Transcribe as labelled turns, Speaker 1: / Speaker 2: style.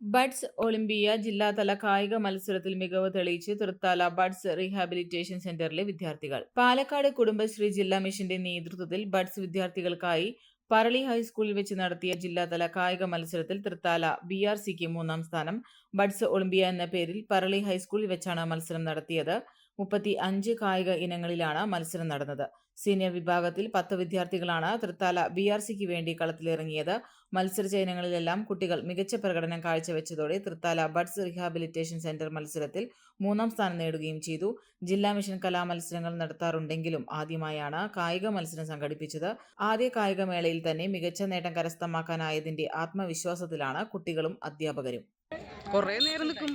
Speaker 1: Buds Olympia ജില്ലാതല കായിക മത്സരത്തിൽ മികവ് തെളിയിച്ച് തൃത്താല ബഡ്സ് റീഹാബിലിറ്റേഷൻ സെന്ററിലെ വിദ്യാർത്ഥികൾ. പാലക്കാട് കുടുംബശ്രീ ജില്ലാ മിഷന്റെ നേതൃത്വത്തിൽ ബഡ്സ് വിദ്യാർത്ഥികൾക്കായി പറളി ഹൈസ്കൂളിൽ വെച്ച് നടത്തിയ ജില്ലാതല കായിക മത്സരത്തിൽ തൃത്താല ബി ആർ സിക്ക് മൂന്നാം സ്ഥാനം ബഡ്സ് ഒളിമ്പിയ എന്ന പേരിൽ പറളി ഹൈസ്കൂളിൽ വെച്ചാണ് മത്സരം നടത്തിയത്. മുപ്പത്തി അഞ്ച് കായിക ഇനങ്ങളിലാണ് മത്സരം നടന്നത്. സീനിയർ വിഭാഗത്തിൽ പത്ത് വിദ്യാർത്ഥികളാണ് തൃത്താല ബി ആർ സിക്ക് വേണ്ടി കളത്തിലിറങ്ങിയത്. മത്സരിച്ച ഇനങ്ങളിലെല്ലാം കുട്ടികൾ മികച്ച പ്രകടനം കാഴ്ചവെച്ചതോടെ തൃത്താല ബഡ്സ് റീഹാബിലിറ്റേഷൻ സെന്റർ മത്സരത്തിൽ മൂന്നാം സ്ഥാനം നേടുകയും ചെയ്തു. ജില്ലാ മിഷൻ കലാമത്സരങ്ങൾ നടത്താറുണ്ടെങ്കിലും ആദ്യമായാണ് കായിക മത്സരം സംഘടിപ്പിച്ചത്. ആദ്യ കായികമേളയിൽ തന്നെ മികച്ച നേട്ടം കരസ്ഥമാക്കാനായതിന്റെ ആത്മവിശ്വാസത്തിലാണ് കുട്ടികളും അധ്യാപകരും.
Speaker 2: നിൽക്കും.